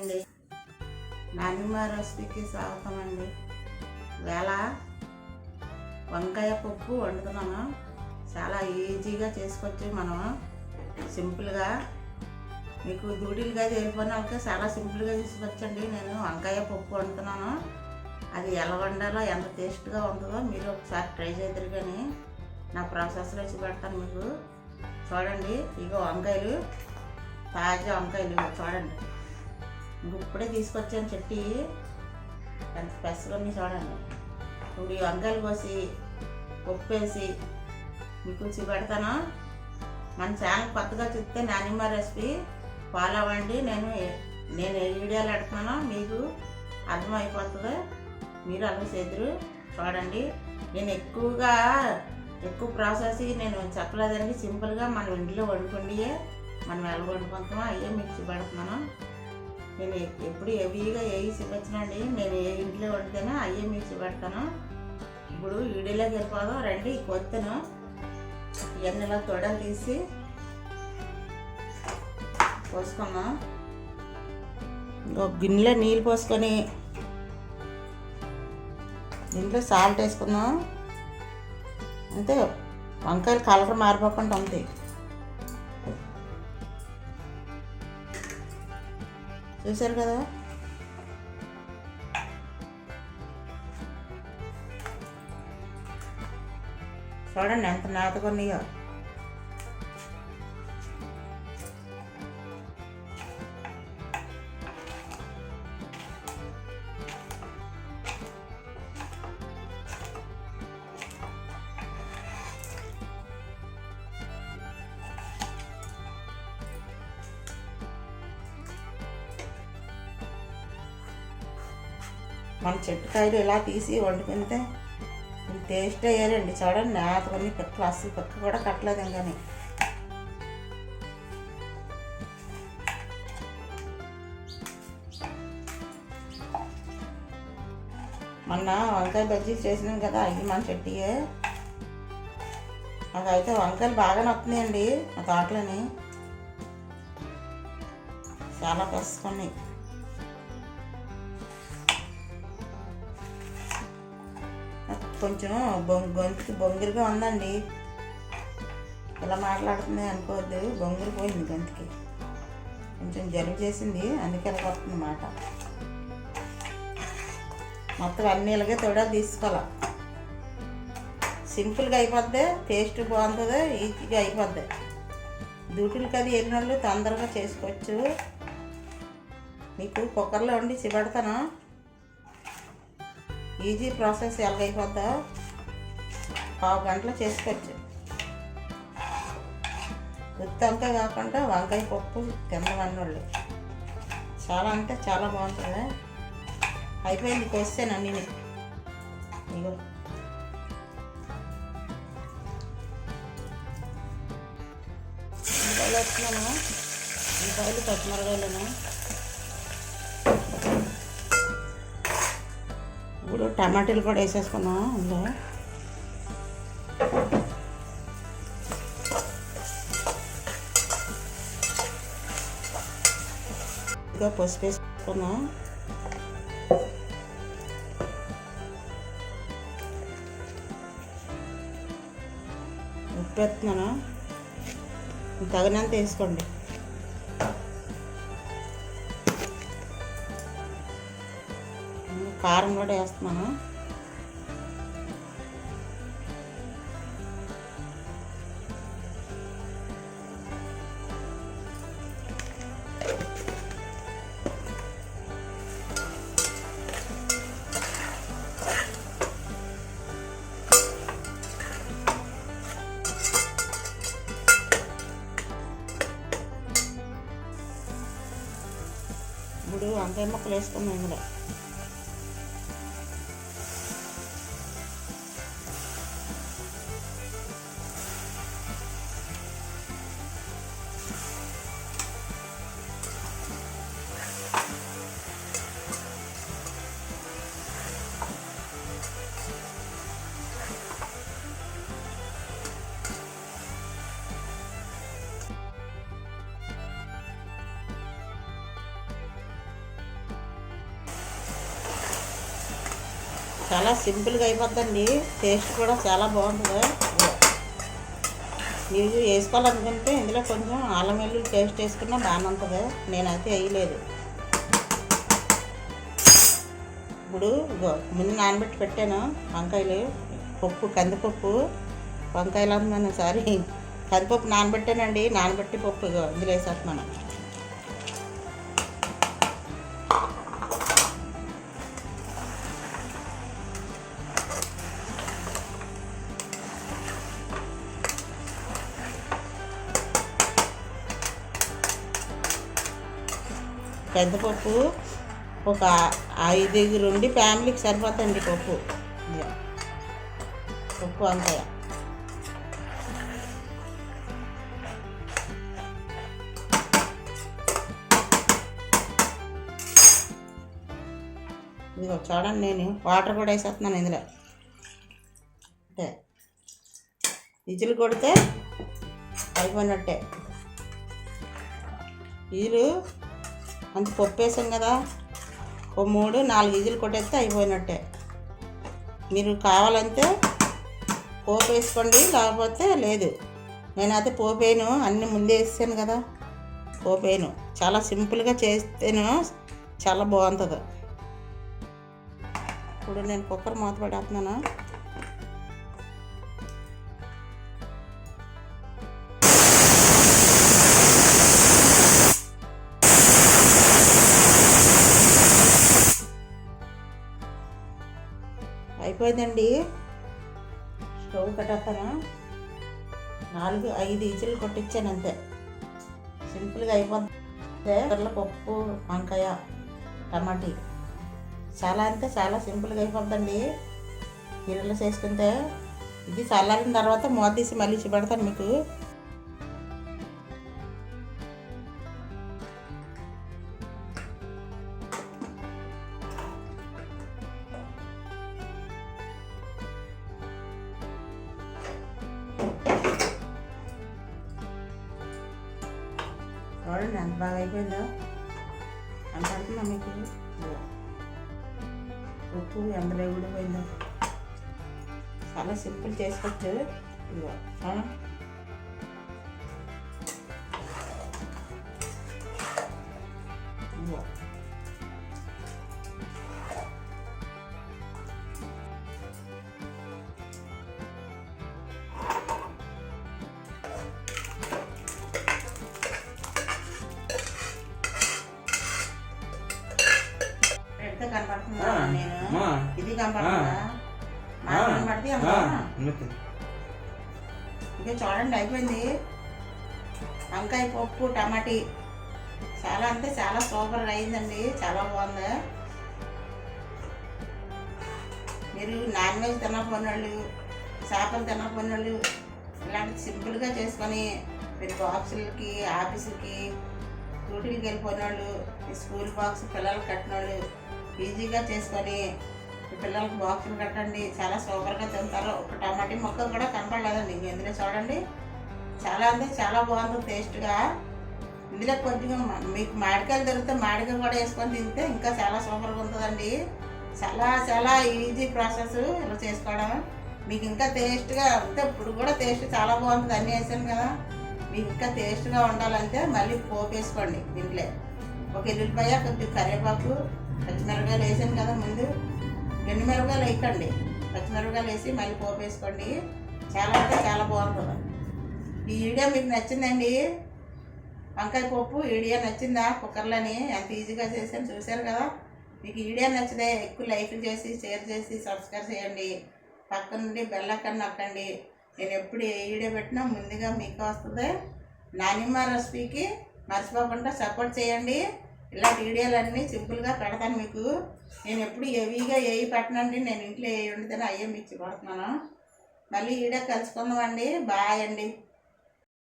అండి. నానిమ్మ రెసిపీకి స్వాగతం అండి. వేళ వంకాయ పప్పు వండుతున్నాను. చాలా ఈజీగా చేసుకోవచ్చు మనం సింపుల్గా మీకు దూడీలుగా చేరిపోయిన వాళ్ళకి చాలా సింపుల్గా తీసుకొచ్చండి నేను వంకాయ పప్పు వండుతున్నాను. అది ఎలా వండాలో ఎంత టేస్ట్గా ఉంటుందో మీరు ఒకసారి ట్రై చేద్దరు కానీ నా ప్రాసెస్లో వచ్చి పెడతాను మీకు. చూడండి ఇగో వంకాయలు తాజా వంకాయలు చూడండి. ఇప్పుడే తీసుకొచ్చాను చెట్టి. ఎంత పెసరని చూడండి. ఇప్పుడు ఈ వంకాయలు కోసి పప్పు వేసి మీకు చూపెడతాను మన ఛానల్ కొత్తగా చూస్తే నానిమ్మ రెసిపీ ఫాలో అవ్వండి. నేను నేను ఏ వీడియోలు పెడుతున్నానో మీకు అర్థమైపోతుంది. మీరు అలా చేద్దరు చూడండి. నేను ఎక్కువగా ఎక్కువ ప్రాసెస్ నేను చెప్పలేదండి. సింపుల్గా మన ఇంట్లో వండుకుండియే మనం ఎలా వండుకుంటామో అయ్యే మీకు చూపెడుతున్నాను నేను ఎప్పుడు హెవీగా ఏవి చూపించనండి. నేను ఏ ఇంట్లో వండితేనే అయ్యే మీకు చూపెడతాను ఇప్పుడు వీడియోలోకి వెళ్ళిపోదాం రండి కొత్తను ఎన్నెలా తొడలు తీసి పోసుకుందాం. ఒక గిన్నెలో నీళ్ళు పోసుకొని దీంట్లో సాల్ట్ వేసుకుందాం. అంతే వంకాయలు కలర్ మారిపోకుండా ఉంది చూసారు కదా చూడండి ఎంత నాతకొన్నాయో మన చెట్టు కాయలు ఇలా తీసి వండుకుంటే ఇది టేస్ట్ అయ్యారండి చూడండి. నేతకొని పిక్కలు అసలు పిక్క కూడా కట్టలేదు ఇంకాని మొన్న వంకాయ బజ్జీ చేసినాం కదా అవి మన చెట్టుయే. అదైతే వంకాయలు బాగా నొస్తున్నాయండి ఆ తోటలోని. చాలా పసుకున్నాయి కొంచెం బొంగు గొంతుకి బొంగిరిగా ఉందండి. ఇలా మాట్లాడుతుంది అనుకోవద్దు. బొంగురు పోయింది గొంతుకి. కొంచెం జలుబు చేసింది. అందుకే ఇలా వస్తుంది మాట. మొత్తం అన్ని ఇలాగే తొడ తీసుకోవాలి. సింపుల్గా అయిపోద్ది టేస్ట్ బాగుంటుంది ఈజీగా అయిపోద్ది. డ్యూటీలకి అది వెళ్ళిన వాళ్ళు తొందరగా చేసుకోవచ్చు. మీకు కుక్కర్లో వండి చిబెడతాను ఈజీ ప్రాసెస్ ఎలాగైపోతా పావు గంటలో చేసుకోవచ్చు ఉత్తి వంకాయ కాకుండా వంకాయ పప్పు తిన్నవన్నోళ్ళు చాలా అంటే చాలా బాగుంటుంది? అయిపోయింది కోసాను అన్నీ ఇగో. ఉల్లిపాయలు ఈ ఉల్లిపాయలు పచ్చిమిరకాయలను టమాటాలు కూడా వేసేసుకున్నా అందులో ఇంకా పసుపు వేసుకున్నాం. ఉప్పు వేస్తున్నాను? తగినంత వేసుకోండి. కారం కూడా వేస్తున్నాను. ఇప్పుడు వంకాయ ముక్కలు వేసుకున్నాం ఇందులో. చాలా సింపుల్గా అయిపోద్దండి. టేస్ట్ కూడా చాలా బాగుంటుంది. మీరు వేసుకోవాలనుకుంటే ఇందులో కొంచెం ఆలం వెల్లుల్లి టేస్ట్ వేసుకున్నా బాగానే ఉంటుంది. నేనైతే వేయలేదు. ఇప్పుడు ముందు నానబెట్టి పెట్టాను వంకాయలు. పప్పు కందిపప్పు. వంకాయలు అంటున్నాను సారీ. కందిపప్పు నానబెట్టానండి. నానబెట్టి పప్పు ఇగో ఇందులో వేసేస్తున్నాను. పెద్దపప్పు ఒక ఐదుగురు ఉండి ఫ్యామిలీకి సరిపోతుంది పప్పు. పప్పు వంకాయ ఇదిగో చూడండి నేను వాటర్ కూడా వేసేస్తున్నాను ఇందులో. అంటే విజిల్ కొడితే అయిపోయినట్టే. వీళ్ళు అంత పప్పు వేసాం కదా ఓ మూడు నాలుగు ఇజులు కొట్టేస్తే అయిపోయినట్టే. మీరు కావాలంటే పోపు వేసుకోండి లేకపోతే లేదు. నేనైతే పోపేను అన్ని ముందే వేసాను కదా. పోపేను చాలా సింపుల్గా చేస్తేను చాలా బాగుంటుంది. ఇప్పుడు నేను కుక్కర్ మూత పడేస్తున్నాను అయిపోయిందండి స్టవ్ కట్టేస్తాను నాలుగు ఐదు ఈచలు కొట్టించాను అంతే సింపుల్గా అయిపోతే పప్పు వంకాయ టమాటీ. చాలా అంటే చాలా సింపుల్గా అయిపోద్దండి. నీళ్ళలో చేసుకుంటే ఇది చల్లారిన తర్వాత మూత తీసి మళ్ళీ ఇచ్చి పెడతాను మీకు. చూడండి ఎంత బాగా అయిపోయిందో ఎంత పడుతుందా మీకు ఉప్పు ఉప్పు ఎందులో పోయిందో చాలా సింపుల్ చేసుకోవచ్చు ఇదిగో. ఇంకా చూడండి అయిపోయింది. వంకాయ పప్పు టమాటీ. చాలా అంటే చాలా సూపర్గా అయిందండి. చాలా బాగుంది. మీరు నాన్ వెజ్ తినకపోయిన వాళ్ళు చేపలు తినకపోయిన వాళ్ళు ఇలాంటి సింపుల్గా చేసుకొని మీరు బాక్సులకి ఆఫీసులకి డ్యూటీలకి వెళ్ళిపోయిన వాళ్ళు స్కూల్ బాక్స్ పిల్లలు కట్టిన వాళ్ళు ఈజీగా చేసుకొని పిల్లలకు బాక్సులు కట్టండి చాలా సూపర్గా తింటారు. ఒక టమాటీ మొక్క కూడా కనపడలేదండి. ఇంక ఇందులో చూడండి. చాలా అంటే చాలా బాగుంది టేస్ట్గా ఇందులో కొంచెం మీకు మామిడికాయలు దొరికితే మాడికాయ కూడా వేసుకొని తింటే ఇంకా చాలా సూపర్గా ఉంటుందండి. చాలా చాలా ఈజీ ప్రాసెస్ ఇలా చేసుకోవడం. మీకు ఇంకా టేస్ట్గా అంటే ఇప్పుడు కూడా టేస్ట్ చాలా బాగుంటుంది. అన్నీ వేసాను కదా. మీకు ఇంకా టేస్ట్గా ఉండాలంటే మళ్ళీ పోపు వేసుకోండి దీంట్లో ఒక ఎల్లుల్లిపాయ కొంచెం కరివేపాకు పచ్చిమిరపకాయలు వేసాను కదా ముందు. ఎండు మిరపకాయలు వేయకండి. పచ్చిమిరపకాయలు వేసి మళ్ళీ పోపు వేసుకోండి. చాలా అంటే చాలా బాగుంటుంది. ఈ వీడియో మీకు నచ్చిందండి? వంకాయ పప్పు ఈడియా వీడియో నచ్చిందా? కుక్కర్లని ఎంత ఈజీగా చేశాను చూశారు కదా? మీకు ఈ వీడియో నచ్చితే ఎక్కువ లైక్ చేసి షేర్ చేసి సబ్స్క్రైబ్ చేయండి. పక్క నుండి బెల్ నొక్కండి. నేను ఎప్పుడు ఏ వీడియో పెట్టినా ముందుగా మీకు వస్తుంది. నానిమ్మ రెసిపీకి మర్చిపోకుండా సపోర్ట్ చేయండి. ఇలాంటి వీడియోలన్నీ సింపుల్గా పెడతాను మీకు. నేను ఎప్పుడు హెవీగా ఏవి పెట్టనండి. నేను ఇంట్లో ఏ ఉండదని అయ్యే మీకు పడుతున్నాను మళ్ళీ వీడియో కలుసుకుందామండి. బాయ్ అండి.